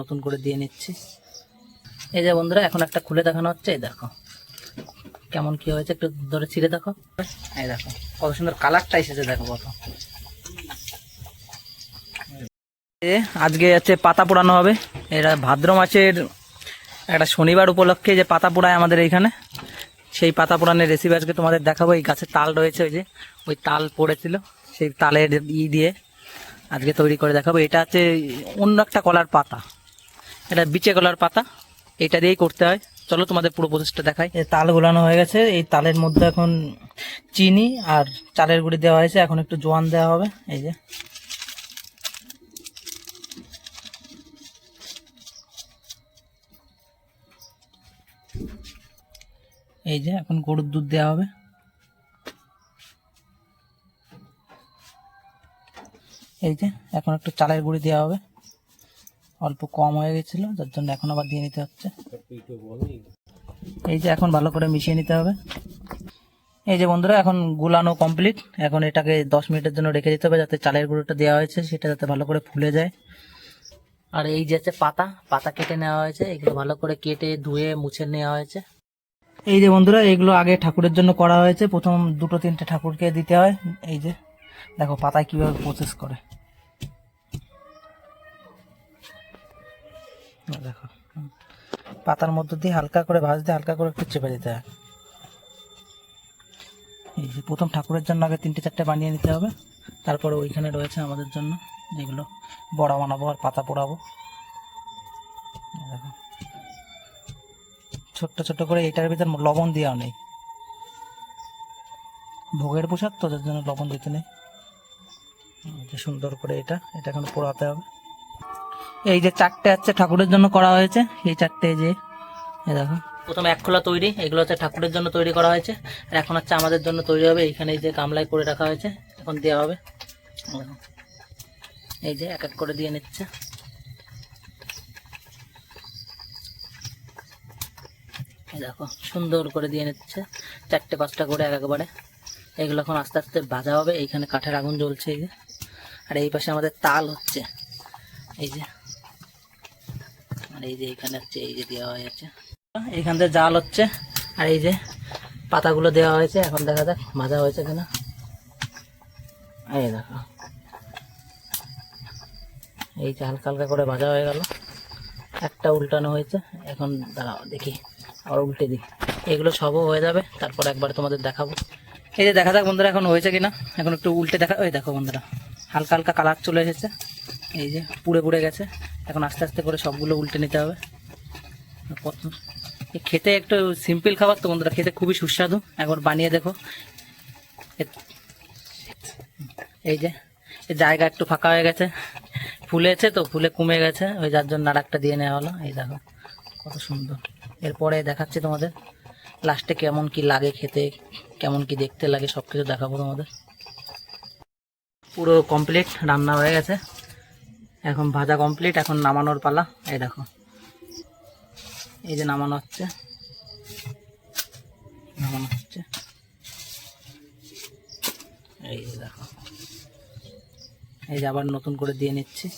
নতুন করে দিয়ে নিচ্ছি। এই যে বন্ধুরা, এখন একটা খুলে দেখানো হচ্ছে, এই দেখো। কেমন কি হয়েছে একটু ধরে ছিঁড়ে দেখো। এই দেখো, কত সুন্দর কালারটা এসেছে, দেখো কত। আজকে হচ্ছে পাতা পোড়ানো হবে। এটা ভাদ্র মাসের একটা শনিবার উপলক্ষে যে পাতা পোড়ায় আমাদের এইখানে, সেই পাতা পোড়ানোর রেসিপি আজকে তোমাদের দেখাবো। এই গাছের তাল রয়েছে, ওই যে, ওই তাল পড়েছিল, সেই তালের ই দিয়ে আজকে তৈরি করে দেখাবো। এটা হচ্ছে অন্য একটা কলার পাতা। এটা বিচে গলার পাতা। এটা দিয়েই করতে হয়। চলো তোমাদের পুরো প্রসেসটা দেখাই। তাল গোলানো হয়ে গেছে। এই তালের মধ্যে এখন চিনি আর চালের গুঁড়ি দেওয়া হয়েছে। এখন একটু জোয়ান দেওয়া হবে। এই যে। এই যে এখন গরুর দুধ দেওয়া হবে। এই যে, এখন একটু চালের গুঁড়ি দেওয়া হবে। অল্প কম হয়ে গেছিল, যার জন্য এখন আবার দিয়ে নিতে হচ্ছে। এই যে এখন ভালো করে মিশিয়ে নিতে হবে। এই যে বন্ধুরা, এখন গুলানো কমপ্লিট এখন এটাকে দশ মিনিটের জন্য রেখে দিতে হবে, যাতে চালের গুঁড়োটা দেওয়া হয়েছে, সেটা যাতে ভালো করে ফুলে যায়। আর এই যে হচ্ছে পাতা পাতা কেটে নেওয়া হয়েছে, এগুলো ভালো করে কেটে, ধুয়ে, মুছে নেওয়া হয়েছে। এই যে বন্ধুরা, এগুলো আগে ঠাকুরের জন্য করা হয়েছে। প্রথম দুটো, তিনটে ঠাকুরকে দিতে হয়। এই যে, দেখো পাতায় কীভাবে প্রসেস করে। দেখো। পাতার মধ্য দিয়ে হালকা করে ভাজতে হালকা করে একটু চেপে দিতে হয়। এই যে প্রথম ঠাকুরের জন্য আগে তিনটে চারটে বানিয়ে নিতে হবে। তারপরে ওইখানে রয়েছে আমাদের জন্য যেগুলো বড়া বানাবো আর পাতা পোড়াবো। দেখো। ছোট্ট ছোট্ট করে এটার ভিতর লবণ দেওয়া নেই। ভোগের পোশাক তো, যার জন্য লবণ দিতে নেই। সুন্দর করে এটা এটা এখন পোড়াতে হবে। এই যে চারটে হচ্ছে ঠাকুরের জন্য করা হয়েছে, এই চারটে যে দেখো। প্রথমে এক খোলা তৈরি, এগুলো হচ্ছে ঠাকুরের জন্য তৈরি করা হয়েছে। আর এখন হচ্ছে আমাদের জন্য তৈরি হবে এইখানে এই যে গামলায় করে রাখা হয়েছে, এখন দেওয়া হবে। এই যে এক এক করে দিয়ে নিচ্ছে। দেখো, সুন্দর করে দিয়ে নিচ্ছে, চারটে পাঁচটা করে এক একবারে। এগুলো এখন আস্তে আস্তে ভাজা হবে, এইখানে কাঠের আগুন জ্বলছে এই যে। আর এই পাশে আমাদের তাল হচ্ছে, এই যে। আর এই যে এখানে হচ্ছে, এই যে দেওয়া হয়েছে। এইখান থেকে জাল হচ্ছে, আর এই যে পাতাগুলো দেওয়া হয়েছে, এখন দেখা যাক ভাজা হয়েছে কিনা। এই দেখো। এই যে হালকা হালকা করে ভাজা হয়ে গেল। একটা উল্টানো হয়েছে, এখন দাঁড়াও, দেখি, আবার উল্টে দিই। এগুলো সবও হয়ে যাবে, তারপর একবার তোমাদের দেখাবো। এই যে দেখা যাক বন্ধুরা, এখন হয়েছে কিনা। এখন একটু উল্টে দেখা, ওই দেখো বন্ধুরা, হালকা হালকা কালার চলে এসেছে। এই যে পুড়ে পুড়ে গেছে। এখন আস্তে আস্তে করে সবগুলো উল্টে নিতে হবে। খেতে একটু সিম্পল খাবার তো বন্ধুরা, খেতে খুবই সুস্বাদু। একবার বানিয়ে দেখো। এই যে জায়গা একটু ফাঁকা হয়ে গেছে। ফুলেছে তো, ফুলে কমে গেছে। ওই যার জন্য আর একটা দিয়ে নেওয়া হলো। এই দেখো, কত সুন্দর। এরপরে দেখাচ্ছি তোমাদের, লাস্টে কেমন কি লাগে খেতে, কেমন কি দেখতে লাগে সব কিছু দেখাবো তোমাদের। পুরো কমপ্লিট রান্না হয়ে গেছে। এখন ভাজা কমপ্লিট এখন নামানোর পালা। এই দেখো। এই যে নামানো হচ্ছে। নামানো হচ্ছে। এই যে দেখো। এই যে আবার নতুন করে দিয়ে নিচ্ছি।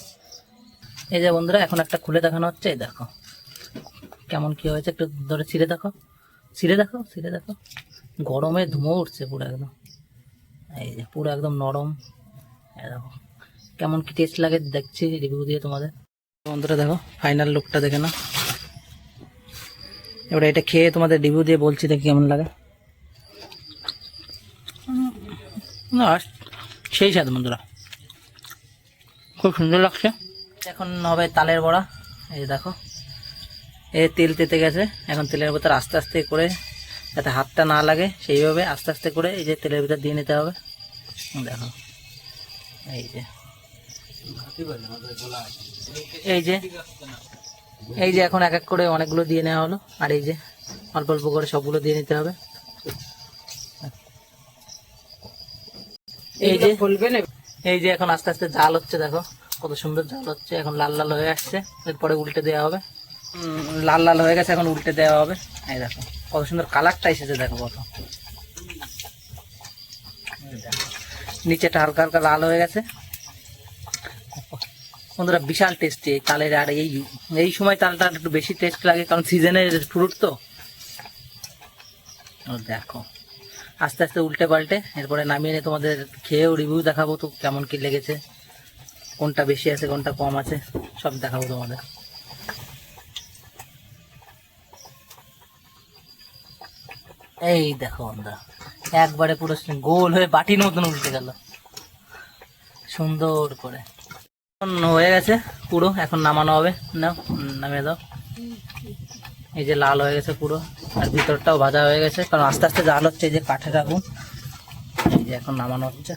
এই যে বন্ধুরা, এখন একটা খুলে দেখানো হচ্ছে। এই দেখো। কেমন কি হয়েছে একটু ধরে ছিঁড়ে দেখো। ছিঁড়ে দেখো ছিঁড়ে দেখো। গরমে ধুমো উঠছে পুরো একদম। এই যে পুরো একদম নরম। এই দেখো। কেমন কি টেস্ট লাগে দেখছি রিভিউ দিয়ে তোমাদের। বন্ধুরা দেখো ফাইনাল লুকটা দেখে না এবার এটা খেয়ে তোমাদের রিভিউ দিয়ে বলছি দেখি কেমন লাগে। না, সেই স্বাদ বন্ধুরা। খুব সুন্দর লাগছে। এখন হবে তালের বড়া। এই যে দেখো, এ তেল তেতে গেছে। এখন তেলের ভিতর আস্তে আস্তে করে যাতে হাতটা না লাগে, সেইভাবে আস্তে আস্তে করে এই যে তেলের ভিতর দিয়ে নিতে হবে। দেখো, এই যে। এই যে এই যে এখন এক এক করে অনেকগুলো দিয়ে নেওয়া হলো, আর এই যে অল্প অল্প করে সবগুলো দিয়ে নিতে হবে। এই যে এই যে এখন আস্তে আস্তে জাল হচ্ছে, দেখো কত সুন্দর জাল হচ্ছে, এখন লাল লাল হয়ে আসছে, এরপরে উল্টে দেওয়া হবে। লাল লাল হয়ে গেছে, এখন উল্টে দেওয়া হবে। এই দেখো, কত সুন্দর কালারটা এসেছে, দেখো কত। নিচেটা হালকা হালকা লাল হয়ে গেছে। বন্ধুরা, বিশাল টেস্টি এই তালের, আর এই এই সময় তালটা একটু বেশি টেস্ট লাগে, কারণ সিজনের ফ্রুট তো। দেখো, আস্তে আস্তে উল্টে পাল্টে, এরপরে নামিয়ে নিয়ে তোমাদের খেয়েও রিভিউ দেখাবো তো কেমন কি লেগেছে, কোনটা বেশি আছে, কোনটা কম আছে, সব দেখাবো তোমাদের। এই দেখো বন্ধুরা, একবারে পুরো গোল হয়ে বাটির মতন উল্টে গেল। সুন্দর করে। এখন হয়ে গেছে, পুরো। এখন নামানো হবে। নাও, নামিয়ে দাও। এই যে লাল হয়ে গেছে পুরো। আর ভিতরটাও ভাজা হয়ে গেছে। কারণ আস্তে আস্তে জাল হচ্ছে এই যে কাঠের আগুন। এই যে এখন নামানো হচ্ছে।